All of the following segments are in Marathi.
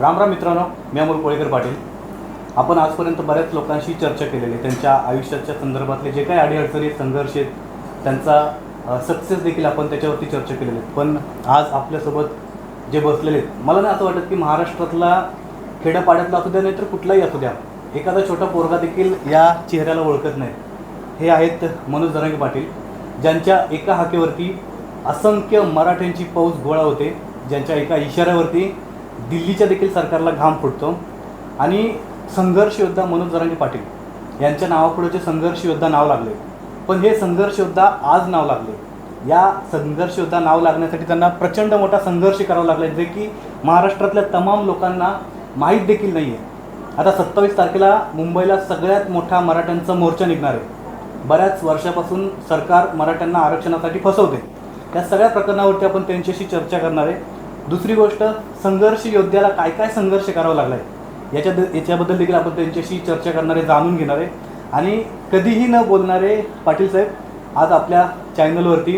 राम राम मित्रांनो मी अमोल कोळेकर पाटील. आपण आजपर्यंत बऱ्याच लोकांशी चर्चा केलेली आहे त्यांच्या आयुष्याच्या संदर्भातले जे काही अडीअडचणी संघर्ष आहेत त्यांचा सक्सेस देखील आपण त्याच्यावरती चर्चा केलेली आहे पण आज आपल्यासोबत जे बसलेले आहेत मला नाही असं वाटत की महाराष्ट्रातला खेड्यापाड्यातला असू द्या नाही तर कुठलाही असू द्या एखादा छोटा पोरगा देखील या चेहऱ्याला ओळखत नाही. हे आहेत मनोज दरांगे पाटील ज्यांच्या एका हाकेवरती असंख्य मराठ्यांची पाऊस गोळा होते ज्यांच्या एका इशाऱ्यावरती दिल्लीच्या देखील सरकारला घाम फुटतो. आणि संघर्ष योद्धा मनोज दरांगे पाटील यांच्या नावापुढे जे संघर्ष योद्धा नाव लागले. पण हे संघर्ष योद्धा आज नाव लागले. या संघर्ष योद्धा नाव लागण्यासाठी त्यांना प्रचंड मोठा संघर्ष करावा लागला. जे की महाराष्ट्रातल्या तमाम लोकांना माहीत देखील नाही आहे आता सत्तावीस तारखेला मुंबईला सगळ्यात मोठा मराठ्यांचा मोर्चा निघणार आहे. बऱ्याच वर्षापासून सरकार मराठ्यांना आरक्षणासाठी फसवते. या सगळ्या प्रकरणावरती आपण त्यांच्याशी चर्चा करणार आहे. दुसरी गोष्ट संघर्ष योद्ध्याला काय काय संघर्ष करावा लागला आहे याच्या याच्याबद्दल देखील आपण त्यांच्याशी चर्चा करणारे जाणून घेणार आणि कधीही न बोलणारे पाटील साहेब आज आपल्या चॅनलवरती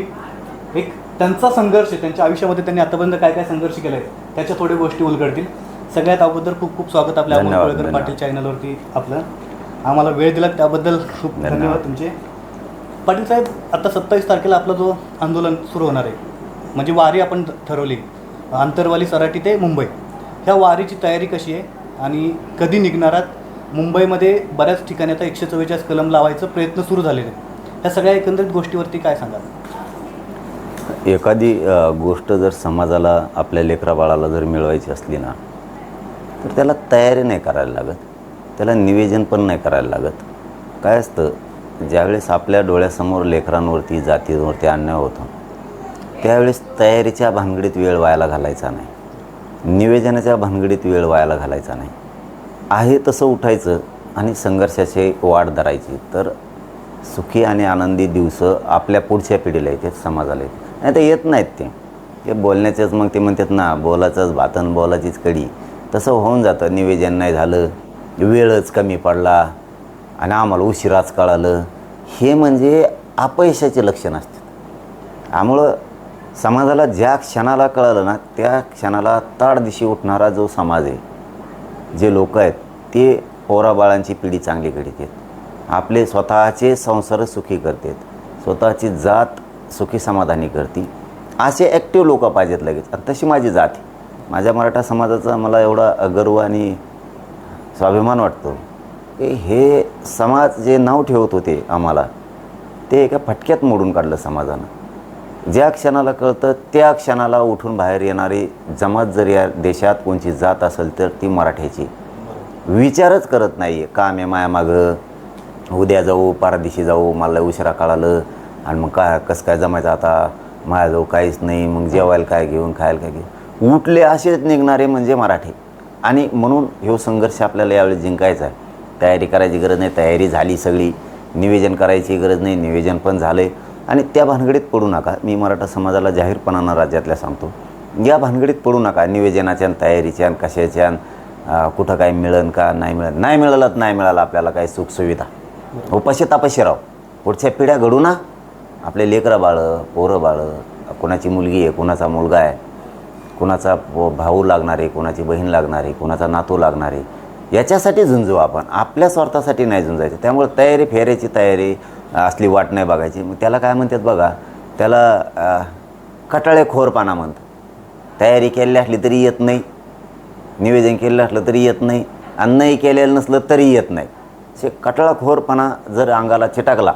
एक त्यांचा संघर्ष त्यांच्या आयुष्यामध्ये त्यांनी आतापर्यंत काय काय संघर्ष केला आहे त्याच्या थोड्या गोष्टी उलगडतील. सगळ्यात अगोदर खूप खूप स्वागत आपल्या अमोल धन्यवाद, कोळेकर धन्यवाद. पाटील चॅनलवरती आपलं. आम्हाला वेळ दिला त्याबद्दल खूप. धन्यवाद. तुमचे. पाटील साहेब आता सत्तावीस तारखेला आपलं जो आंदोलन सुरू होणार आहे म्हणजे वारी आपण ठरवली. आंतरवाली सराटी ते मुंबई. ह्या वारीची तयारी कशी आहे आणि कधी निघणार आहात मुंबईमध्ये बऱ्याच ठिकाणी आता एकशे चव्वेचाळीस कलम लावायचं प्रयत्न सुरू झालेले आहे ह्या सगळ्या एकंदरीत गोष्टीवरती काय सांगाल? एखादी गोष्ट जर समाजाला आपल्या लेकरा बाळाला जर मिळवायची असली ना तर त्याला तयारी नाही करायला लागत. त्याला निवेदन पण नाही करायला लागत. काय असतं ज्यावेळेस आपल्या डोळ्यासमोर लेकरांवरती जातींवरती अन्याय होतो त्यावेळेस तयारीच्या भानगडीत वेळ वायाला घालायचा नाही. निवेदनाच्या भानगडीत वेळ वायाला घालायचा नाही. आहे तसं उठायचं आणि संघर्षाची वाढ धरायची. तर सुखी आणि आनंदी दिवसं आपल्या पुढच्या पिढीला येते समाजाला येते नाही तर येत नाहीत ते. ते बोलण्याचेच मग ते म्हणतात ना बोलाचंच भातन बोलाचीच कडी. तसं होऊन जातं. निवेदन नाही झालं वेळच कमी पडला आणि आम्हाला उशिराच कळालं. हे म्हणजे अपयशाचे लक्षण असतात. त्यामुळं समाजाला ज्या क्षणाला कळालं ना त्या क्षणाला ताडदिशी उठणारा जो समाज आहे जे लोक आहेत ते पोराबाळांची पिढी चांगली करीत आहेत आपले स्वतःचे संसार सुखी करतात. स्वतःची जात सुखी समाधानी करते. असे ॲक्टिव्ह लोक पाहिजेत लगेच. आणि तशी माझी जात आहे. माझ्या मराठा समाजाचा मला एवढा गर्व आणि स्वाभिमान वाटतो की हे समाज जे नाव ठेवत होते आम्हाला ते एका फटक्यात मोडून काढलं समाजानं. ज्या क्षणाला कळतं त्या क्षणाला उठून बाहेर येणारी जमात जर या देशात कोणची जात असेल तर ती मराठ्याची. विचारच करत नाही आहे काम आहे मायामागं उद्या जाऊ पारदिशी जाऊ मला उशिरा कळालं. आणि मग काय कसं काय जमायचं आता? मायाजवळ काहीच नाही मग जेवायला काय घेऊन खायला काय घेऊन? उठले असेच निघणारे म्हणजे मराठी. आणि म्हणून ह्यो संघर्ष आपल्याला यावेळी जिंकायचा आहे. तयारी करायची गरज नाही तयारी झाली सगळी. निवेदन करायची गरज नाही निवेदन पण झालं आहे आणि त्या भानगडीत पडू नका. मी मराठा समाजाला जाहीरपणानं राज्यातल्या सांगतो. या भानगडीत पडू नका. निवेदनाच्या आणि तयारीच्या कशाच्या कुठं काय मिळन का नाही मिळत नाही मिळालं नाही मिळालं. आपल्याला काही सुखसुविधा. उपाशी तापाशी राव पुढच्या पिढ्या घडू ना. आपले लेकरं बाळं पोरं बाळं कोणाची मुलगी आहे कोणाचा मुलगा आहे कोणाचा भाऊ लागणार आहे कोणाची बहीण लागणार आहे कोणाचा नातू लागणार आहे. याच्यासाठी झुंजू आपण. आपल्या स्वार्थासाठी नाही झुंजायचं. त्यामुळे तयारी फेऱ्याची तयारी असली वाट नाही बघायची. मग त्याला काय म्हणतात बघा त्याला कटाळेखोरपणा म्हणतात. तयारी केलेली असली तरी येत नाही. निवेदन केलेलं असलं तरी येत नाही. आणि नाही केलेलं नसलं तरी येत नाही. असे कटाळखोरपणा जर अंगाला चिटकला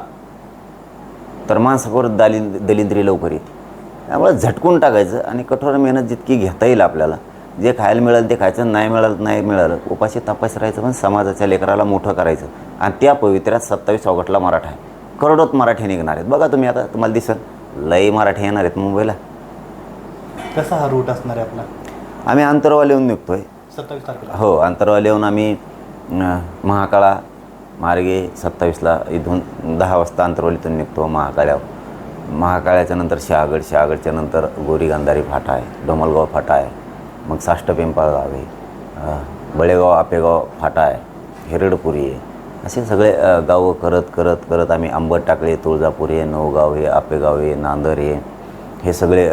तर माणसावर दालि दलिंद्री लवकर येते. त्यामुळे झटकून टाकायचं आणि कठोर मेहनत जितकी घेता येईल आपल्याला जे खायला मिळेल ते खायचं नाही मिळालं नाही मिळालं उपाशी तपास राहायचं पण समाजाच्या लेकराला मोठं करायचं. आणि त्या पवित्र्यात सत्तावीस ऑगस्टला मराठा आहे. करोडोत मराठी निघणार आहेत. बघा तुम्ही आता तुम्हाला दिसल. लई मराठी येणार आहेत मुंबईला. कसा हा रूट असणार आहे आपला? आम्ही अंतरवाला येऊन निघतो आहे सत्तावीस तारखेला. हो अंतरवाला येऊन आम्ही महाकाळा मार्गे सत्तावीसला इथून दहा वाजता अंतरवालीतून निघतो महाकाळ्यावर. महाकाळ्याच्या नंतर शहागड शहागडच्या नंतर गोरी गांधारी फाटा आहे डोमलगाव फाटा आहे मग साष्ट आहे बळेगाव आपेगाव फाटा आहे हिरडपुरी आहे. असे सगळे गावं करत करत करत आम्ही आंबट टाकळे तुळजापुरी आहे नवगाव आहे आपेगाव आहे नांदर आहे हे सगळे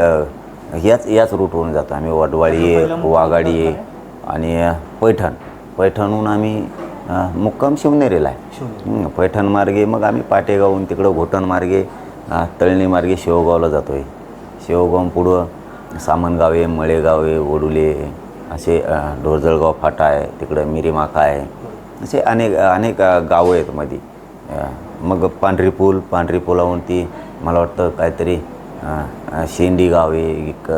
याच याच रूटवरून जातो आम्ही. वडवाडी आहे वाघाडी आहे आणि पैठण. पैठणहून आम्ही मुक्काम शिवनेरीला आहे. हं, पैठण मार्गे मग आम्ही पाटेगावहून तिकडं घोटण मार्गे तळणी मार्गे शेवगावला जातो आहे शेवगाव पुढं सामनगावे मळेगावे वडुले असे ढोरजळगाव फाटा आहे तिकडं मिरीमाका आहे. असे अनेक अनेक गावं आहेत मध्ये मग पांढरी पूल पांढरी पुलावून ती मला वाटतं काहीतरी शेंडी गावे एक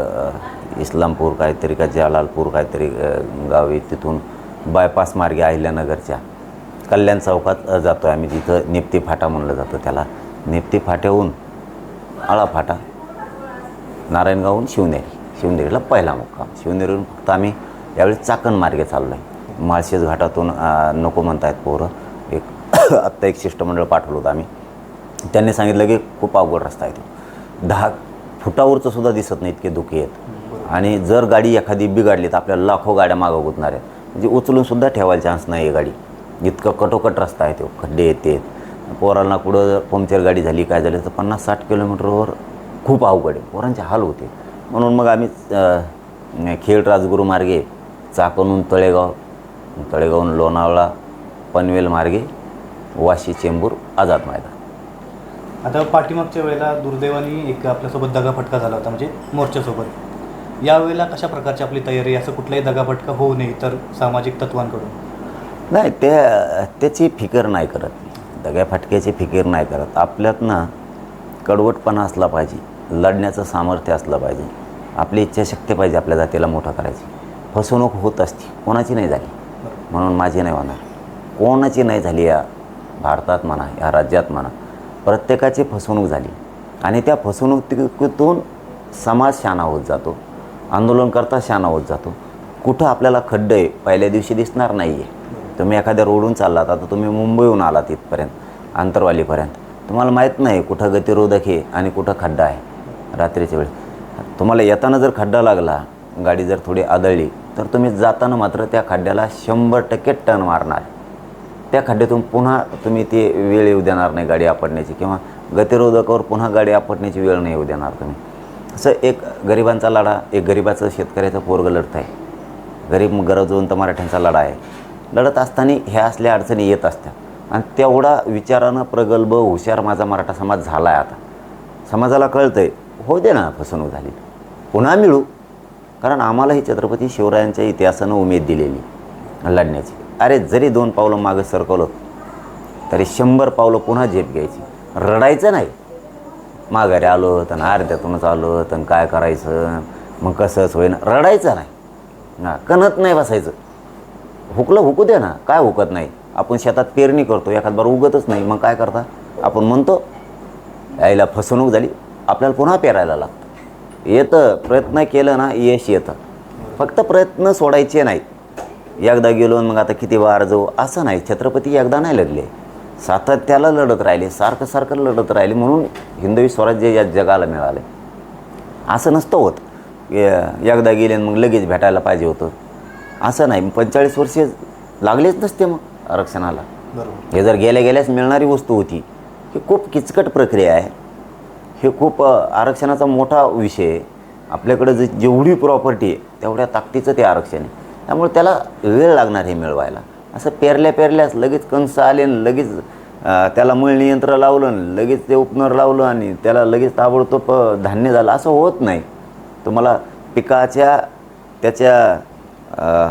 इस्लामपूर काहीतरी का जलालपूर काहीतरी गावे तिथून बायपास मार्गे अहिल्यानगरच्या. कल्याण चौकात जातो आहे आम्ही तिथं नेप्ती फाटा म्हणलं जातं त्याला. निपती फाट्याहून आळा फाटा नारायणगावहून शिवनेरी. शिवनेरीला पहिला मुक्काम. शिवनेरीहून फक्त आम्ही यावेळी चाकण मार्गे चाललो आहे माळशेज घाटातून नको म्हणतायत पोरं. एक आत्ता एक शिष्टमंडळ पाठवलं होतं आम्ही. त्यांनी सांगितलं की खूप अवघड रस्ता आहे तो. दहा फुटावरचं सुद्धा दिसत नाही इतके धुके आहेत. आणि जर गाडी एखादी बिघडली तर आपल्याला लाखो गाड्या मागं गुतणार आहेत. म्हणजे उचलून सुद्धा ठेवायला चान्स नाही आहे गाडी. इतकं कटोकट रस्ता आहे तो. खड्डे येते. पोरांना कुठं पंक्चर गाडी झाली काय झाली तर पन्नास साठ किलोमीटरवर खूप अवघड आहे. पोरांचे हाल होते. म्हणून मग आम्ही खेड राजगुरू मार्गे चाकणहून तळेगाव तळेगावहून लोणावळा पनवेल मार्गे वाशी चेंबूर आझाद मैदान. आता पाठीमागच्या वेळेला दुर्दैवाने एक आपल्यासोबत दगाफटका झाला होता म्हणजे मोर्चासोबत. यावेळेला कशा प्रकारची आपली तयारी? असं कुठलाही दगाफटका होऊ नये तर सामाजिक तत्वांकडून. नाही त्या त्याची फिकर नाही करत. दग्या फाटक्याची फिकीर नाही करत. आपल्यात ना कडवटपणा असला पाहिजे लढण्याचं सामर्थ्य असलं पाहिजे. आपली इच्छाशक्ती पाहिजे आपल्या जातीला मोठं करायची. फसवणूक होत असते कोणाची नाही झाली. म्हणून माझी नाही होणार. कोणाची नाही झाली या भारतात म्हणा या राज्यात म्हणा. प्रत्येकाची फसवणूक झाली. आणि त्या फसवणुकीतून समाज शाना होत जातो. आंदोलनकर्ता शाना होत जातो. कुठं आपल्याला खड्डे आहे पहिल्या दिवशी दिसणार नाही आहे तुम्ही एखाद्या रोडून चाललात आता तुम्ही मुंबईहून आलात इथपर्यंत आंतरवालीपर्यंत. तुम्हाला माहीत नाही कुठं गतिरोधक आहे आणि कुठं खड्डा आहे रात्रीच्या वेळेस तुम्हाला येताना जर खड्डा लागला गाडी जर थोडी आदळली तर तुम्ही जाताना मात्र त्या खड्ड्याला शंभर टक्के टन मारणार. त्या खड्ड्यातून पुन्हा तुम्ही ती वेळ येऊ देणार नाही गाडी आपटण्याची किंवा गतिरोधकावर पुन्हा गाडी आपटण्याची वेळ नाही येऊ देणार तुम्ही. असं एक गरिबांचा लढा एक गरिबाचं शेतकऱ्याचं पोरग लढत आहे. गरीब गरजवंत मराठ्यांचा लढा आहे. लढत असताना ह्या असल्या अडचणी येत असतात. आणि तेवढा विचारानं प्रगल्भ हुशार माझा मराठा समाज झाला आहे आता. समाजाला कळतं आहे हो दे ना फसवणूक झाली. पुन्हा मिळू. कारण आम्हालाही छत्रपती शिवरायांच्या इतिहासानं उमेद दिलेली लढण्याची. अरे जरी दोन पावलं मागं सरकवलं तरी शंभर पावलं पुन्हा झेप घ्यायची. रडायचं नाही. माघारी आलो तर अर्ध्यातूनच आलो तर काय करायचं मग कसंच होईन. रडायचं नाही. ना कणत नाही बसायचं. हुकलं हुकू दे ना. काय हुकत नाही? आपण शेतात पेरणी करतो एखाद बार उगतच नाही. मग काय करता? आपण म्हणतो यायला फसवणूक झाली. आपल्याला पुन्हा पेरायला लागतं. येतं प्रयत्न केलं ना यश येतं. फक्त प्रयत्न सोडायचे नाही एकदा गेलो मग आता किती वार जाऊ असं नाही. छत्रपती एकदा नाही लढले. सातत्याला लढत राहिले सारखं सारखं लढत राहिले म्हणून हिंदवी स्वराज्य या जगाला मिळाले. असं नसतं होत. एकदा गेले आणि मग लगेच भेटायला पाहिजे होतं. असं नाही. पंचेचाळीस वर्षे लागलेच नसते मग आरक्षणाला. हे जर गेल्या गेल्यास मिळणारी वस्तू होती ही खूप किचकट प्रक्रिया आहे. हे खूप आरक्षणाचा मोठा विषय आहे. आपल्याकडं जे जेवढी प्रॉपर्टी आहे तेवढ्या ताकदीचं ते आरक्षण आहे. त्यामुळे त्याला वेळ लागणार हे मिळवायला. असं पेरल्या पेरल्यास लगेच कंस आले आणि लगेच त्याला मळणी यंत्र लावलं आणि लगेच ते उपनर लावलं आणि त्याला लगेच ताबडतोब धान्य झालं. असं होत नाही. तुम्हाला पिकाच्या त्याच्या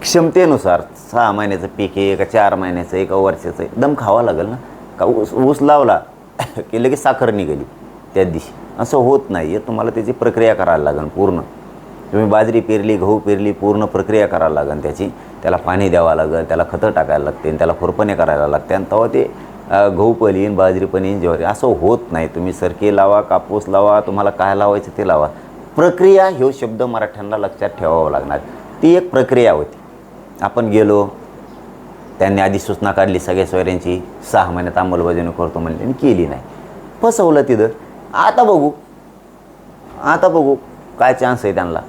क्षमतेनुसार सहा महिन्याचं पीक आहे का चार महिन्याचं आहे का वर्षाचं आहे दम खावा लागेल ना? का ऊस ऊस लावला की लगेच साखर निघाली त्या दिवशी. असं होत नाही आहे तुम्हाला त्याची प्रक्रिया करायला लागेल पूर्ण. तुम्ही बाजरी पेरली गहू पेरली पूर्ण प्रक्रिया करायला लागेल त्याची. त्याला पाणी द्यावं लागेल त्याला खतं टाकायला लागते त्याला खुरपणे करायला लागते आणि तेव्हा ते गहू पण येईन बाजरी पण येईन ज्वारी. असं होत नाही. तुम्ही सरकी लावा कापूस लावा तुम्हाला काय लावायचं ते लावा. प्रक्रिया ह्यो शब्द मराठ्यांना लक्षात ठेवावा लागणार. ती एक प्रक्रिया होती. आपण गेलो त्यांनी आधी सूचना काढली सगळ्या सोयऱ्यांची सहा महिन्यात अंमलबजावणी करतो म्हणली आणि केली नाही. फसवलं तिथं. आता बघू. आता बघू. काय चान्स आहे त्यांना?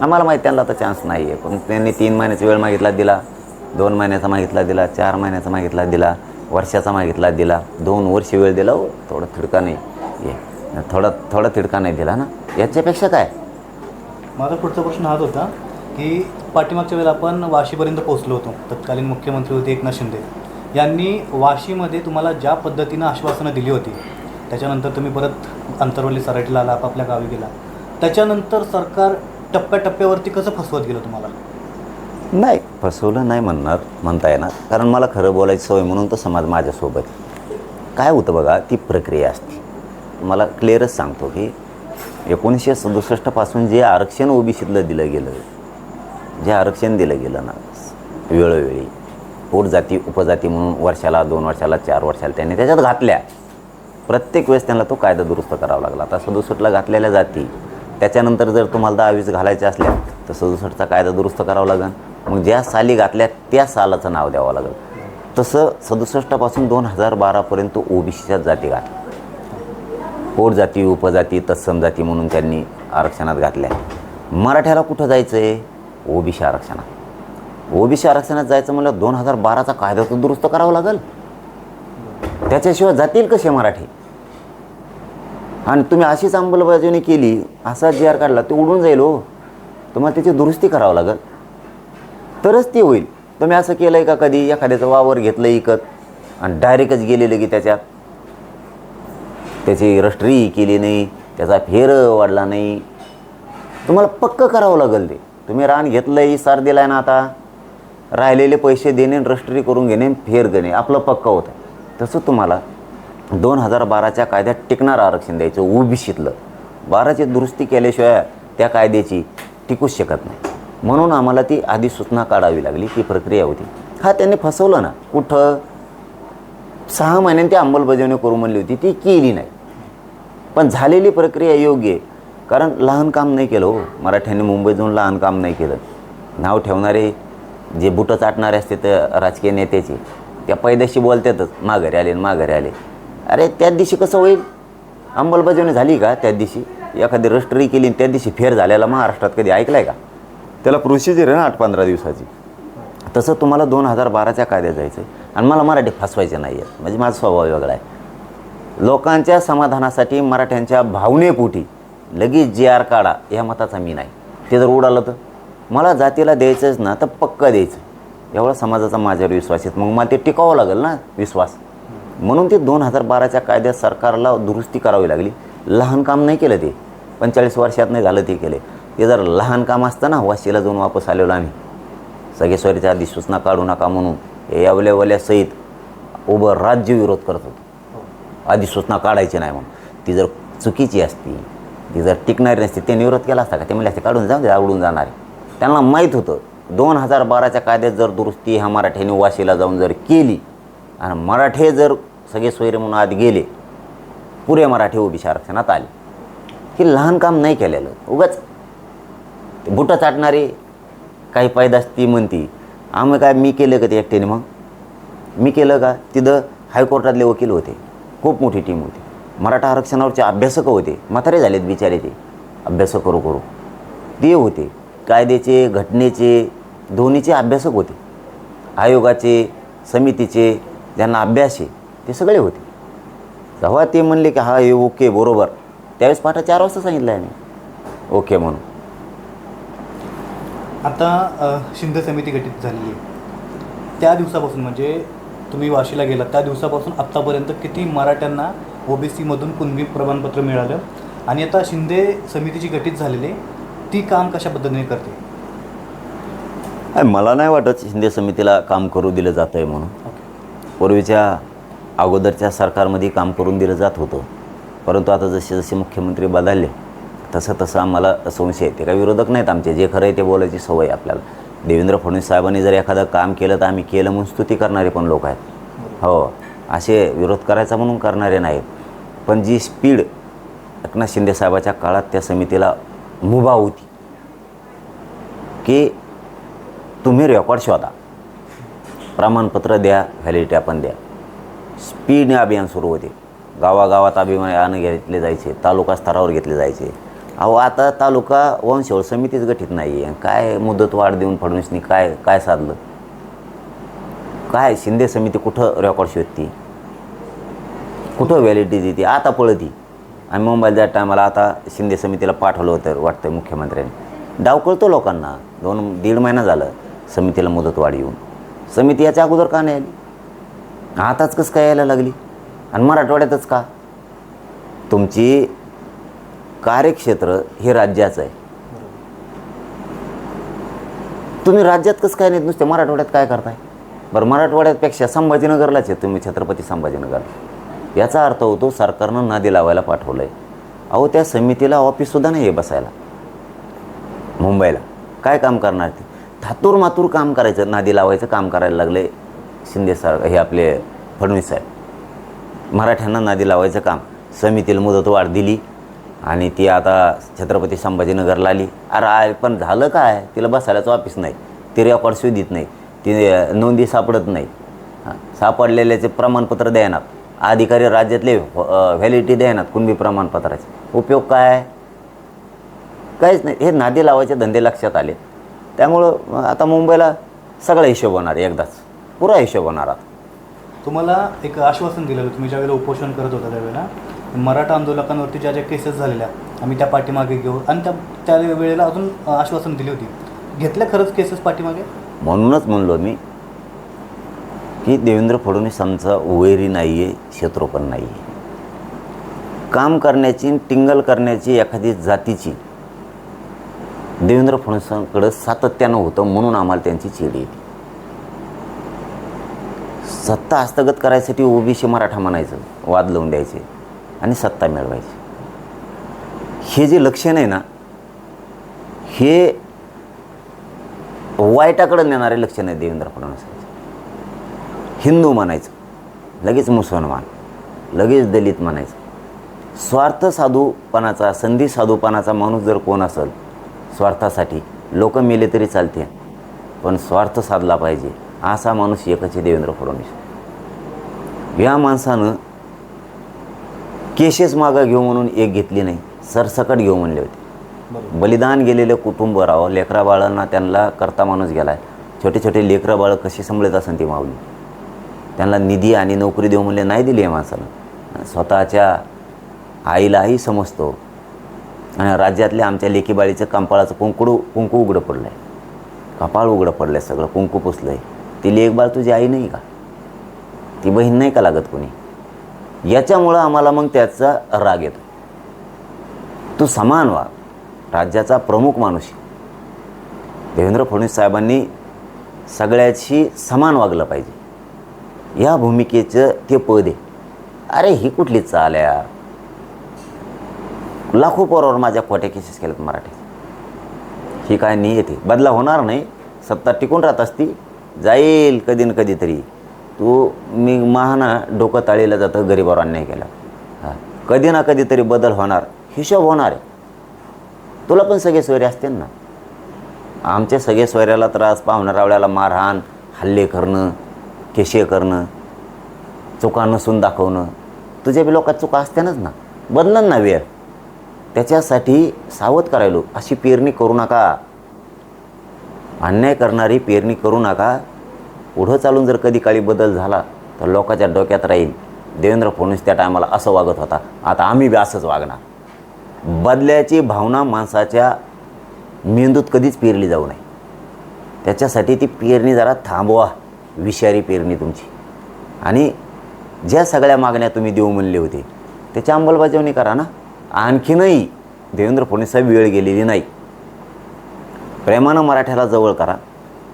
आम्हाला माहिती त्यांना आता चान्स नाही आहे पण त्यांनी तीन महिन्याचा वेळ मागितला दिला. दोन महिन्याचा मागितला दिला. चार महिन्याचा मागितला दिला. वर्षाचा मागितला दिला. दोन वर्ष वेळ दिला. हो थोडं थिडका नाही. ये. थोडा थोडा थिडका नाही दिला ना? याच्यापेक्षा काय? माझा पुढचा प्रश्न हाच होता. की पाठीमागच्या वेळेला आपण वाशीपर्यंत पोहोचलो होतो. तत्कालीन मुख्यमंत्री होते एकनाथ शिंदे. यांनी वाशीमध्ये तुम्हाला ज्या पद्धतीनं आश्वासनं दिली होती त्याच्यानंतर तुम्ही परत अंतरवली सराठीला आला आपापल्या गावी गेला. त्याच्यानंतर सरकार टप्प्याटप्प्यावरती कसं फसवत गेलं तुम्हाला? नाही फसवलं नाही म्हणणार म्हणता येणार. कारण मला खरं बोलायची सवय म्हणून तो समाज माझ्यासोबत काय होतं बघा ती प्रक्रिया असते. मला क्लिअरच सांगतो की एकोणीसशे सदुसष्टपासून जे आरक्षण ओबीसीतलं दिलं गेलं जे आरक्षण दिलं गेलं ना वेळोवेळी पोटजाती उपजाती म्हणून वर्षाला दोन वर्षाला चार वर्षाला त्यांनी त्याच्यात घातल्या. प्रत्येक वेळेस त्यांना तो कायदा दुरुस्त करावा लागला. आता सदुसष्टला घातलेल्या जाती त्याच्यानंतर जर तुम्हाला दहावीस घालायच्या असल्या तर सदुसष्टचा कायदा दुरुस्त करावा लागेल. मग ज्या साली घातल्या त्या सालाचं नाव द्यावं लागेल. तसं सदुसष्टपासून दोन हजार बारापर्यंत ओबीसीच्या जाती घातल्या. पोटजाती उपजाती तत्सम जाती म्हणून त्यांनी आरक्षणात घातल्या. मराठ्याला कुठं जायचं आहे ओबीसी आरक्षणात. ओबीसी आरक्षणात जायचं म्हणलं दोन हजार बाराचा कायदा तर दुरुस्त करावा लागेल. त्याच्याशिवाय जातील कसे मराठी? आणि तुम्ही अशीच अंमलबजावणी केली असा जी आर काढला ते उडून जाईल हो. तुम्हाला त्याची दुरुस्ती करावं लागेल. तरच ती होईल. तुम्ही असं केलं आहे का कधी? एखाद्याचं वावर घेतलं इकत आणि डायरेक्टच गेलेलं की त्याच्यात. त्याची रस्ट्री केली नाही त्याचा फेर वाढला नाही. तुम्हाला पक्क करावं लागेल ते. तुम्ही रान घेतलं आहे सार दिलाय ना आता? राहिलेले पैसे देणे रष्ट्री करून घेणे फेर घेणे आपलं पक्क होतं तसं तुम्हाला दोन हजार बाराच्या कायद्यात टिकणारं आरक्षण द्यायचं ओबीसीतलं बाराची दुरुस्ती केल्याशिवाय त्या कायद्याची टिकूच शकत नाही. म्हणून आम्हाला ती आधी सूचना काढावी लागली ती प्रक्रिया होती. हा त्यांनी फसवलं ना. कुठं? सहा महिन्यांनी ती अंमलबजावणी करू म्हणली होती ती केली नाही. पण झालेली प्रक्रिया योग्य आहे. कारण लहान काम नाही केलं हो. मराठ्यांनी मुंबईत जाऊन लहान काम नाही केलं. नाव ठेवणारे जे बुटं चाटणारे असते तर राजकीय नेत्याचे त्या पैदाशी बोलतातच माघारी आले आणि माघारी आले. अरे त्याच दिवशी कसं होईल? अंमलबजावणी झाली का त्याच दिवशी? एखादी रजिस्ट्री केली त्याच दिवशी फेर झालेला महाराष्ट्रात कधी ऐकलं आहे का? त्याला प्रोसिजर आहे ना आठ पंधरा दिवसाची. तसं तुम्हाला दोन हजार बाराच्या कायद्यात जायचं आहे आणि मला मराठी फसवायचे नाही आहे म्हणजे माझा स्वभाव वेगळा आहे. लोकांच्या समाधानासाठी मराठ्यांच्या भावनेपोटी लगेच जी आर काढा या मताचा मी नाही. ते जर उडालं तर? मला जातीला द्यायचंच ना तर पक्क द्यायचं. एवढा समाजाचा माझ्यावर विश्वास येत मग मला ते टिकावं लागेल ना विश्वास. म्हणून ते दोन हजार बाराच्या कायद्यात सरकारला दुरुस्ती करावी लागली. लहान काम नाही केलं ते. पंचेचाळीस वर्षात नाही झालं ते केले. ते जर लहान काम असतं ना वाशीला जाऊन वापस आलेलो आम्ही. सगेश्वरीच्या आधी सूचना काढू नका म्हणून. हे सहित उभं राज्य विरोध करत होतो. आधी सूचना काढायची नाही म्हणून. ती जर चुकीची असती ती जर टिकणारी नसती ते विरोध केला असता का? ते म्हणले असते काढून जाऊन दे म्हणजे आवडून जाणार आहे. त्यांना माहीत होतं. दोन हजार बाराच्या कायद्यात जर दुरुस्ती ह्या मराठ्याने वाशीला जाऊन जर केली आणि मराठे जर सगळे सोयरे म्हणून आत गेले पुरे मराठी ओबीसी आरक्षणात आले. हे लहान काम नाही केलेलं. उगाच ते बुटं चाटणारे काही पायदास ती म्हणती आम्ही काय मी केलं का ते एकट्याने मग? मी केलं का? तिथं हायकोर्टातले वकील होते. खूप मोठी टीम होती. मराठा आरक्षणावरचे अभ्यासक होते म्हातारे झालेत बिचारे ते. अभ्यास करू करू. ते होते. कायद्याचे घटनेचे दोन्हीचे अभ्यासक होते. आयोगाचे समितीचे ज्यांना अभ्यास आहे ते सगळे होते. तेव्हा ते म्हणले की हा हे ओके बरोबर. त्यावेळेस पाठा चार वाजता सांगितलं आहे मी ओके म्हणून. आता शिंदे समिती गठीत झालेली आहे. त्या दिवसापासून म्हणजे तुम्ही वाशीला गेलात त्या दिवसापासून आत्तापर्यंत किती मराठ्यांना ओबीसीमधून कुणबी प्रमाणपत्र मिळालं आणि आता शिंदे समितीची गठीत झालेली ती काम कशा पद्धतीने करते? नाही, मला नाही वाटत शिंदे समितीला काम करू दिलं जातं आहे म्हणून पूर्वीच्या अगोदरच्या सरकारमध्ये काम करून दिलं जात होतं. परंतु आता जसे जसे मुख्यमंत्री बदलले तसं तसं आम्हाला संशय आहे. ते काही विरोधक नाहीत आमचे. जे खरं आहे ते बोलायची सवय आपल्याला. देवेंद्र फडणवीस साहेबांनी जर एखादं काम केलं तर आम्ही केलं म्हणून स्तुती करणारे पण लोक आहेत. हो असे विरोध करायचा म्हणून करणारे नाहीत. पण जी स्पीड एकनाथ शिंदे साहेबाच्या काळात त्या समितीला मुभा होती. की तुम्ही रेकॉर्ड शोधा. प्रमाणपत्र द्या व्हॅलिडिटी आपण द्या. स्पीडने अभियान सुरू होते. गावागावात अभियान घेतले जायचे तालुका स्तरावर घेतले जायचे. अहो आता तालुका वंशवळ समितीच गठीत नाही आहे काय मुदत वाढ देऊन फडणवीसनी काय काय साधलं? काय शिंदे समिती कुठं रेकॉर्ड शोधती? कुठं व्हॅलिडिटी देते? आता पळती. आम्ही मुंबईला त्या टायमाला आता शिंदे समितीला पाठवलं होतं वाटतं मुख्यमंत्र्यांनी. डाव कळतो लोकांना. दोन दीड महिना झालं समितीला मुदतवाढ येऊन. समिती याच्या अगोदर का नाही आली? आताच कसं काय यायला लागली? आणि मराठवाड्यातच का? तुमची कार्यक्षेत्र हे राज्याचं आहे. तुम्ही राज्यात कसं काय नाही नुसते मराठवाड्यात काय करताय? बरं मराठवाड्यापेक्षा संभाजीनगरलाच आहे तुम्ही छत्रपती संभाजीनगर. याचा अर्थ होतो सरकारनं नादी लावायला पाठवलं आहे अहो त्या समितीला ऑफिससुद्धा नाही आहे बसायला. मुंबईला. काय काम करणार ते? थातूर मातूर काम करायचं नादी लावायचं काम करायला लागले शिंदे सर हे आपले फडणवीस साहेब. मराठ्यांना नादी लावायचं काम. समितीला मुदतवाढ दिली आणि ती आता छत्रपती संभाजीनगरला आली. अरे आय पण झालं काय? तिला बसायलाच ऑफिस नाही. ती रेकॉर्ड शोधित नाही. ती नोंदी सापडत नाही. सापडलेल्याचे प्रमाणपत्र द्यायनात. अधिकारी राज्यातले व्हॅलिडिटी द्यायनात कुणबी प्रमाणपत्राचे. उपयोग काय? आहे काहीच नाही. हे नादी लावायचे धंदे लक्षात आले. त्यामुळं आता मुंबईला सगळा हिशोब होणार आहे एकदाच. पुरा हिशोब होणार आता. तुम्हाला एक आश्वासन दिलेलं तुम्ही ज्यावेळेला उपोषण करत होता त्यावेळेला मराठा आंदोलकांवरती ज्या ज्या केसेस झालेल्या आम्ही त्या पाठीमागे घेऊ. आणि त्या त्या वेळेला अजून आश्वासन दिली होती. घेतल्या खरंच केसेस पाठीमागे? म्हणूनच म्हणलो मी की देवेंद्र फडणवीसांचा वैरी नाही आहे शत्रू पण नाही आहे काम करण्याची टिंगल करण्याची एखादी जातीची देवेंद्र फडणवीसांकडं सातत्यानं होतं म्हणून आम्हाला त्यांची चेड येते. सत्ता हस्तगत करायसाठी ओबीसी मराठा म्हणायचं वाद लावून द्यायचे आणि सत्ता मिळवायची. हे जे लक्षण आहे ना हे वाईटाकडे नेणारे लक्षण आहे देवेंद्र फडणवीसांचे हिंदू म्हणायचं. लगेच मुसलमान लगेच दलित म्हणायचं. स्वार्थ साधूपणाचा संधी साधूपणाचा माणूस जर कोण असेल स्वार्थासाठी लोक मेले तरी चालते पण स्वार्थ साधला पाहिजे असा माणूस एकच आहे देवेंद्र फडणवीस. या माणसानं केसेस मागं घेऊ म्हणून एक घेतली नाही सरसकट घेऊ म्हणले होते. बलिदान गेलेलं कुटुंब राहावं लेकरा बाळांना त्यांना करता माणूस गेलाय. छोटे छोटे लेकरं बाळं कशी सांभाळत असेल ती माऊली? त्यांना निधी आणि नोकरी देऊ म्हणले नाही दिली आहे माणसानं. स्वतःच्या आईलाही समजतो. आणि राज्यातल्या आमच्या लेकीबाळीचं कंपाळाचं कुंकुडू कुंकू उघडं पडलं आहे कपाळ उघडं पडलं आहे सगळं कुंकू पुसलं आहे ती लेखबाळ तुझी आई नाही का? ती बहीण नाही का लागत कोणी? याच्यामुळं आम्हाला मग त्याचा राग येतो. तू समान व्हा. राज्याचा प्रमुख माणूस आहे. देवेंद्र फडणवीस साहेबांनी सगळ्याशी समान वागलं पाहिजे. या भूमिकेचं ते पद आहे. अरे ही कुठली चाल आहे यार? लाखो पोरावर माझ्या खोट्या केसेस केल्यात मराठी ही काय नाही येते बदला होणार नाही. सत्ता टिकून राहत असती जाईल कधी न कधीतरी. तू मी महाना डोकं ताळीला जातं गरीबावर अन्याय केला. हां कधी ना कधीतरी बदल होणार. हिशोब होणार आहे. तुला पण सगळे सोयरे असतील ना? आमच्या सगळे सोयऱ्याला त्रास पाहुणारावळ्याला मारहाण हल्ले करणं केशे करणं चुका नसून दाखवणं तुझ्या बी लोकात चुका असत्यानच ना. बदलन ना वेळ. त्याच्यासाठी सावध करायलो. अशी पेरणी करू नका. अन्याय करणारी पेरणी करू नका. पुढं चालून जर कधी काळी बदल झाला तर लोकांच्या डोक्यात राहील. देवेंद्र फडणवीस त्या टायमाला असं वागत होता. आता आम्ही बी असंच वागणार. बदल्याची भावना माणसाच्या मेंदूत कधीच पेरली जाऊ नये. त्याच्यासाठी ती पेरणी जरा थांबवा. विषारी पेरणी तुमची. आणि ज्या सगळ्या मागण्या तुम्ही देऊ म्हणले होते त्याची अंमलबजावणी करा ना. आणखीनही देवेंद्र फडणवीसाहेब वेळ गेलेली नाही. प्रेमानं मराठ्याला जवळ करा.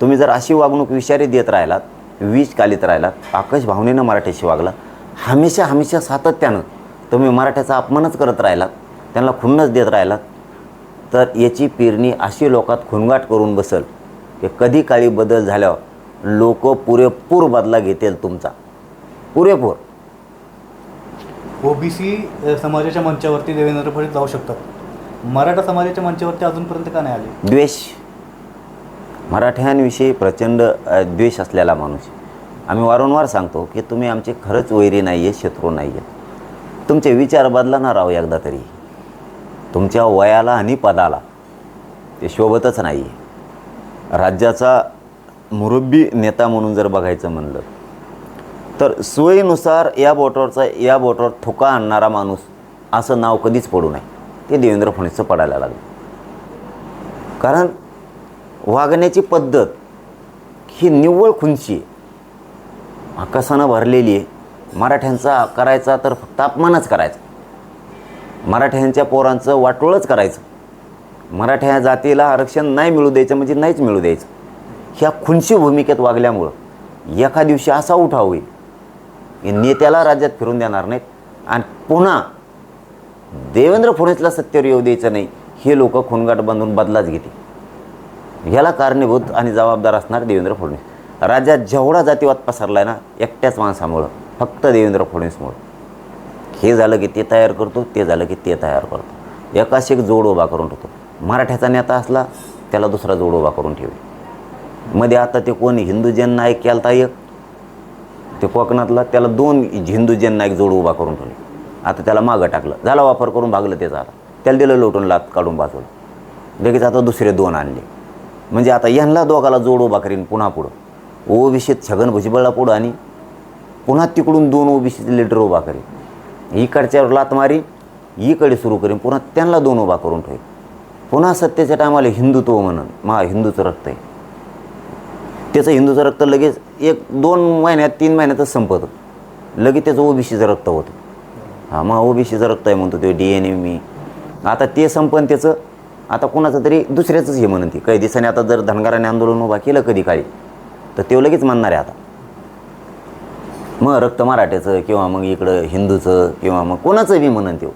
तुम्ही जर अशी वागणूक विषारी देत राहिलात वीज कालीत राहिलात आकाश भावनेनं मराठ्याशी वागला हमेशा हमेशा सातत्यानं तुम्ही मराठ्याचा अपमानच करत राहिलात त्यांना खुन्नच देत राहिलात तर याची पेरणी अशी लोकात खुणगाट करून बसल की कधी काळी बदल झाल्यावर लोक पुरेपूर बदला घेतील तुमचा. पुरेपूर. ओबीसी समाजाच्या मंचावरती देवेंद्र फडणवीस जाऊ शकतात. मराठा समाजाच्या मंचावरती अजूनपर्यंत का नाही आले? द्वेष. मराठ्यांविषयी प्रचंड द्वेष असलेला माणूस. आम्ही वारंवार सांगतो की तुम्ही आमचे खरंच वैरी नाही आहे शत्रू नाही आहेत तुमचे विचार बदलणार राव एकदा तरी. तुमच्या वयाला आणि पदाला ते शोभतच नाही आहे राज्याचा मुरब्बी नेता म्हणून जर बघायचं म्हणलं तर सोयीनुसार या बोटावरचा या बोटावर थुका आणणारा माणूस असं नाव कधीच पडू नये. ते देवेंद्र फडणवीसचं पडायला लागलं. कारण वागण्याची पद्धत ही निव्वळ खुंची आहे. आकाशानं भरलेली आहे. मराठ्यांचा करायचा तर फक्त अपमानच करायचा. मराठ्यांच्या पोरांचं वाटोळच करायचं. मराठ्या जातीला आरक्षण नाही मिळू द्यायचं म्हणजे नाहीच मिळू द्यायचं. ह्या खुनशी भूमिकेत वागल्यामुळं एका दिवशी असा उठाव होईल. की नेत्याला राज्यात फिरून देणार नाहीत. आणि पुन्हा देवेंद्र फडणवीसला सत्तेवर येऊ द्यायचं नाही हे लोक खुणगाट बांधून बदलाच घेतील. ह्याला कारणीभूत आणि जबाबदार असणार देवेंद्र फडणवीस. राज्यात जेवढा जातीवाद पसरला आहे ना एकट्याच माणसामुळं फक्त देवेंद्र फडणवीसमुळं. हे झालं की ते तयार करतो ते झालं की ते तयार करतो. एकाशी एक जोड उभा करून ठेवतो. मराठ्याचा नेता असला त्याला दुसरा जोड उभा करून ठेवेल. मध्ये आता ते कोण हिंदू जन नायक केलता एक? ते कोकणातला त्याला दोन हिंदू जन नायक जोड उभा करून ठेवले. आता त्याला मागं टाकलं. झाला वापर करून भागलं त्याचा आता. त्याला दिलं लोटून लात काढून बाजूला. लगेच आता दुसरे दोन आणले. म्हणजे आता यांना दोघाला जोड उभा करीन पुन्हा पुढं. ओबीसीत छगन भुजबळला पुढं आणि पुन्हा तिकडून दोन ओबीसीचे लिडर उभा करीन. इकडच्यावर लात मारी इकडे सुरू करीन पुन्हा त्यांना दोन उभा करून ठेवेन. पुन्हा सत्तेच्या टायमाला हिंदुत्व म्हणून मा हिंदूचं रक्त आहे. त्याचं हिंदूचं रक्त लगेच एक दोन महिन्यात तीन महिन्यातच संपतं. लगेच त्याचं ओबीसीचं रक्त होतं. हां मग ओबीसीचं रक्त आहे म्हणतो ते डी एन ए मी. आता ते संपन त्याचं आता कोणाचं तरी दुसऱ्याचंच हे म्हणते. काही दिवसाने आता जर धनगराने आंदोलन उभा केलं कधी काळी तर ते लगेच म्हणणार आहे आता. मग रक्त मराठ्याचं किंवा मग इकडं हिंदूचं किंवा मग कोणाचं बी म्हणन ते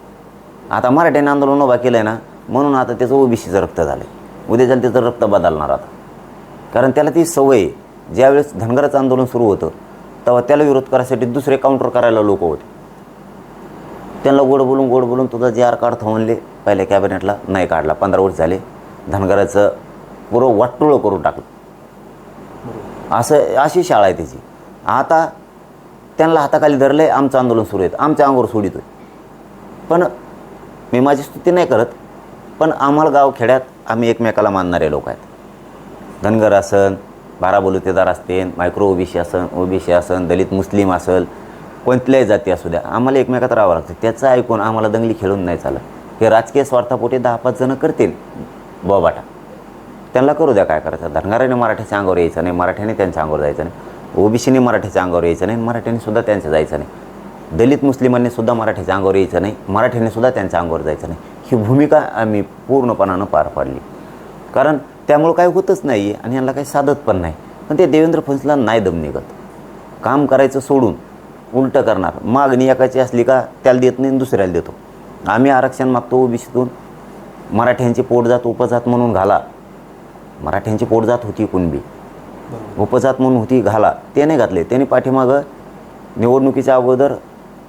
आता मराठ्याने आंदोलन उभा केलं आहे ना म्हणून आता त्याचं ओबीसीचं रक्त झालं आहे उद्या त्याचं रक्त बदलणार आता. कारण त्याला ती सवय ज्यावेळेस धनगराचं आंदोलन सुरू होतं तेव्हा त्याला विरोध करायसाठी दुसरे काउंटर करायला लोक होते. त्यांना गोड बोलून गोड बोलून तुझा जे आर कार्ड म्हणले पहिल्या कॅबिनेटला नाही काढला. पंधरा वर्ष झाले धनगराचं पुरं वाटोळं करून टाकलं. असं अशी शाळा आहे त्याची. आता त्यांना हाताखाली धरलं आहे आमचं आंदोलन सुरू आहे. आमच्या अंगावर सोडितोय. पण मी माझी स्तुती नाही करत पण आम्हाला गावखेड्यात आम्ही एकमेकाला मानणारे लोक आहेत. धनगर असन बारा बलुतेदार असतील मायक्रो ओबीसी असन ओबीसी असन दलित मुस्लिम असेल कोणत्याही जाती असू द्या आम्हाला एकमेकात राहावं लागतं. त्याचं ऐकून आम्हाला दंगली खेळून नाही चालत. हे राजकीय स्वार्थापोटी दहा पाच जणं करतील. बोबाटा त्यांना करू द्या काय करायचं? धनगराने मराठ्याच्या अंगावर यायचं नाही मराठ्याने त्यांच्या अंगावर जायचं नाही. ओबीसीने मराठ्याच्या अंगावर यायचं नाही मराठ्याने सुद्धा त्यांचं जायचं नाही. दलित मुस्लिमांनी सुद्धा मराठ्याच्या अंगावर यायचं नाही मराठ्याने सुद्धा त्यांच्या अंगावर जायचं नाही. ही भूमिका आम्ही पूर्णपणानं पार पाडली. कारण त्यामुळं काय होतच नाही आणि यांना काही साधत पण नाही. पण ते देवेंद्र फडणवीसला नाही दम निघत. काम करायचं सोडून उलटं करणार. मागणी एकाची असली का त्याला देत नाही दुसऱ्याला देतो. आम्ही आरक्षण मागतो ओबीसीतून. मराठ्यांची पोटजात उपजात म्हणून घाला. मराठ्यांची पोटजात होती कुणबी उपजात म्हणून होती घाला. ते नाही घातले. त्यांनी पाठीमागं निवडणुकीच्या अगोदर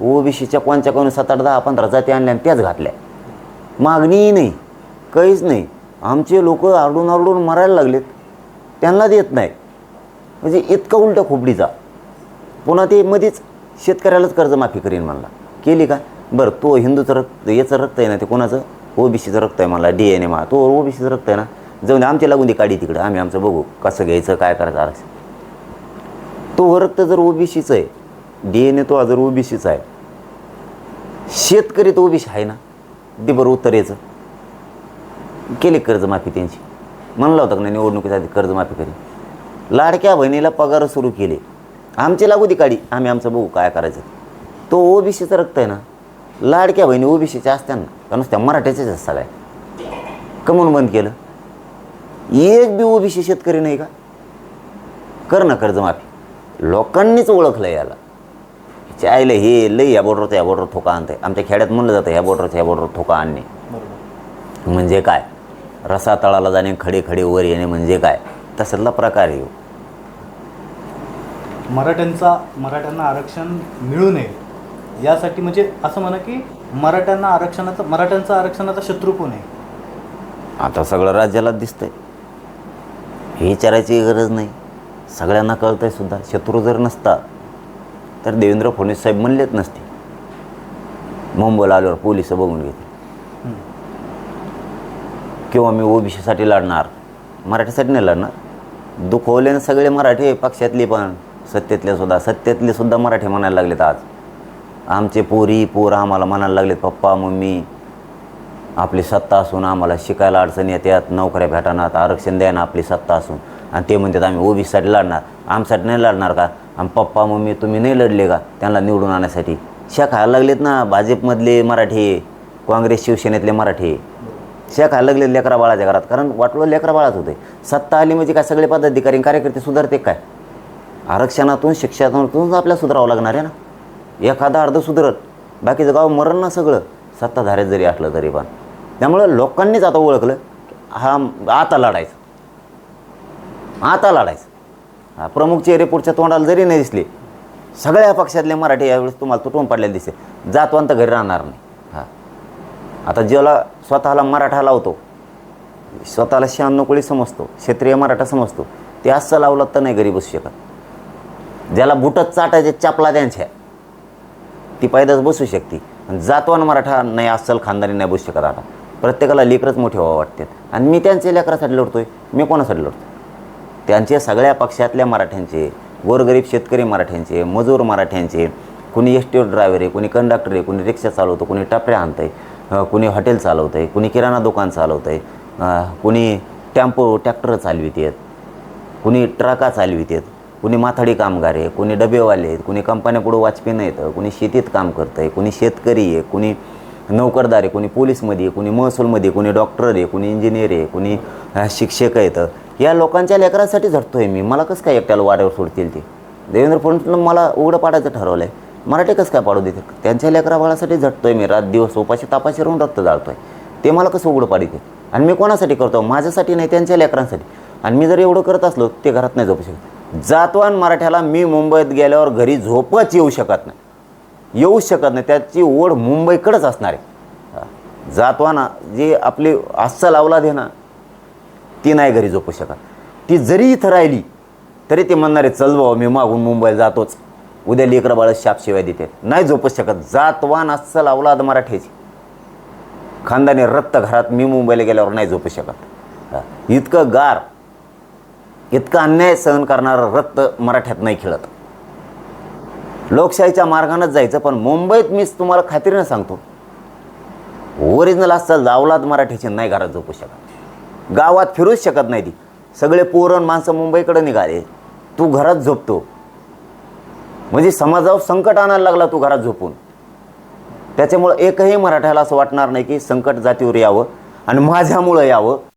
ओबीसीच्या कोणच्या कोणी सात आठ दहा पंधरा जाती आणल्या आणि त्याच घातल्या. मागणीही नाही. काहीच नाही. आमचे लोक आरडून आरडून मरायला लागलेत. त्यांना देत नाही. म्हणजे इतका उलटा खोबडीचा पुन्हा ते मध्येच शेतकऱ्यालाच कर्जमाफी करीन म्हणला. केली का? बरं तो हिंदूचं रक्त याचं रक्त आहे ना ते कोणाचं? ओबीसीचं रक्त आहे म्हणला डी एन ए मा. तो ओबीसीचं रक्त आहे ना? जाऊन दे, आमची लागून दे काढी तिकडं. आम्ही आमचं बघू कसं घ्यायचं काय करायचं आरक्षण. तो रक्त जर ओबीसीचं आहे डी एन ए तो जर ओबीसीचा आहे शेतकरी तो ओबीसी आहे ना? दे बरं उत्तर याचं. केली कर्जमाफी त्यांची. म्हणलं होतं का नाही निवडणुकीच्या आधी कर्जमाफी करी लाडक्या बहिणीला पगार सुरू केले. आमची लागू ती काढी आम्ही आमचं बघू काय करायचं? तो ओबीसीचं रक्त आहे ना लाडक्या बहिणी ओबीसीच्या असत्या ना का नुसत्या मराठ्याच्याच आहेत सगळ्या कमून बंद केलं. एक बी ओबीसी शेतकरी नाही का? कर ना कर्जमाफी. लोकांनीच ओळखलं याला. चायलं हे लई या बॉर्डरचं या बॉर्डर थोका आणते आमच्या खेड्यात म्हणलं जातं ह्या बॉर्डरचं ह्या बॉर्डर थोका आणणे. म्हणजे काय? रसा तळाला जाणे खडे खडे वर येणे म्हणजे काय? तसला प्रकार आहे ह्यो. मराठ्यांचा मराठ्यांना आरक्षण मिळू नये. यासाठी म्हणजे असं म्हणा की मराठ्यांना आरक्षणाचा मराठ्यांचा आरक्षणाचा शत्रू कोण आहे? आता सगळं राज्याला दिसतंय. हे विचारायची गरज नाही. सगळ्यांना कळतंय सुद्धा. शत्रू जर नसता तर देवेंद्र फडणवीस साहेब म्हणलेच नसते. मुंबईला आल्यावर पोलीस बघून घेतील. हम्म. किंवा मी ओबीसीसाठी लढणार मराठीसाठी नाही लढणार. दुखवले ना सगळे मराठी पक्षातले पण सत्तेतले सुद्धा सत्तेतले सुद्धा मराठी म्हणायला लागलेत आज. आमचे पोरी पोर आम्हाला म्हणायला लागलेत पप्पा मम्मी आपली सत्ता असून आम्हाला शिकायला अडचणी येतात नोकऱ्या भेटणार आरक्षण द्या ना आपली सत्ता असून. आणि ते म्हणतात आम्ही ओबीसीसाठी लढणार. आमसाठी नाही लढणार का? आणि पप्पा मम्मी तुम्ही नाही लढले का? त्यांना निवडून आणण्यासाठी शा खायला लागलेत ना भाजपमधले मराठी काँग्रेस शिवसेनेतले मराठी. शा खायला लागले लेकरा बाळाच्या घरात. कारण वाटलं लेकरा बाळाच होते सत्ता आली म्हणजे काय सगळे पदाधिकारी कार्यकर्ते सुधारते काय? आरक्षणातून शिक्षणातूनच आपल्याला सुधारावं लागणार आहे ना? एखादा अर्ध सुधरत बाकीचं गाव मरण ना सगळं. सत्ताधाऱ्यात जरी असलं तरी पण. त्यामुळं लोकांनीच आता ओळखलं हा आता लढायचं. आता लढायचं. हा प्रमुख चेहरे पुढच्या तोंडाला जरी नाही दिसले सगळ्या पक्षातले मराठी यावेळेस तुम्हाला तुटून पडलेले दिसे जातवंत घरी राहणार नाही. आता ज्याला स्वतःला मराठा लावतो स्वतःला शहाण्णव समजतो क्षेत्रीय मराठा समजतो ते असं लावलं तर नाही घरी बसू शकत. ज्याला बुटत चाटायचे चापला त्यांच्या ती पायदाच बसू शकते. आणि जातवान मराठा नाही अस्सल खानदानी नाही बसू शकत आता. प्रत्येकाला लेकरच मोठे व्हावं वाटते. आणि मी त्यांच्या लेकरासाठी लढतोय मी कोणासाठी लढतो त्यांचे सगळ्या पक्षातल्या मराठ्यांचे गोरगरीब शेतकरी मराठ्यांचे मजूर मराठ्यांचे कुणी एस टी ड्रायव्हर आहे कुणी कंडक्टर आहे कुणी रिक्षा चालवतो कुणी टपऱ्या आणतं आहे कुणी हॉटेल चालवतं आहे कुणी किराणा दुकान चालवतं आहे कुणी टॅम्पो ट्रॅक्टर चालवित आहेत कुणी ट्रका चालवित आहेत कुणी माथाडी कामगार आहे कुणी डबेवाले आहेत कुणी कंपन्यापुढं वाचपी येतं कुणी शेतीत काम करतं आहे कुणी शेतकरी आहे कुणी नोकरदार आहे कुणी पोलीसमध्ये आहे कुणी महसूलमध्ये कुणी डॉक्टर आहे कुणी इंजिनियर आहे कुणी शिक्षक आहेत. या लोकांच्या लेकरासाठी झटतो आहे मी. मला कसं काय एकट्याला वाड्यावर सोडतील ते? देवेंद्र फडणवीसनं मला उघडं पाडायचं ठरवलं आहे मराठी कसं काय पाडू देते? त्यांच्या लेकरा बाळासाठी झटतो आहे मी. रात दिवस उपाशी तापाशी राहून रक्त जाळतो आहे ते मला कसं उघडं पाडिते? आणि मी कोणासाठी करतो? माझ्यासाठी नाही त्यांच्या लेकरांसाठी. आणि मी जर एवढं करत असलो ते घरात नाही झोपू शकत. जातवान मराठ्याला मी मुंबईत गेल्यावर घरी झोपच येऊ शकत नाही. येऊ शकत नाही. त्याची ओढ मुंबईकडंच असणार आहे. जातवाना जी आपली अस्सल अवलाद आहे ना ती नाही घरी झोपू शकत. ती जरी इथं राहिली तरी ते म्हणणारे चल भाऊ मी मागून मुंबईला जातोच. उद्या लेकरं बाळ शाप शिवाय देतात नाही झोपू शकत. जातवान अस्सल अवलाद मराठीची. खानदानी रक्त घरात मी मुंबईला गेल्यावर नाही झोपू शकत. इतकं गार इतकं अन्याय सहन करणारं रक्त मराठ्यात नाही खेळत. लोकशाहीच्या मार्गानंच जायचं पण मुंबईत मीच तुम्हाला खात्रीनं सांगतो. ओरिजिनल असतं जावलाद मराठीची नाही घरात झोपू शकत. गावात फिरूच शकत नाही ती. सगळे पोरण माणसं मुंबईकडे निघाले. तू घरात झोपतो. म्हणजे समाजावर संकट आणायला लागला तू घरात झोपून. त्याच्यामुळं एकही मराठ्याला असं वाटणार नाही की संकट जातीवर यावं आणि माझ्यामुळं यावं.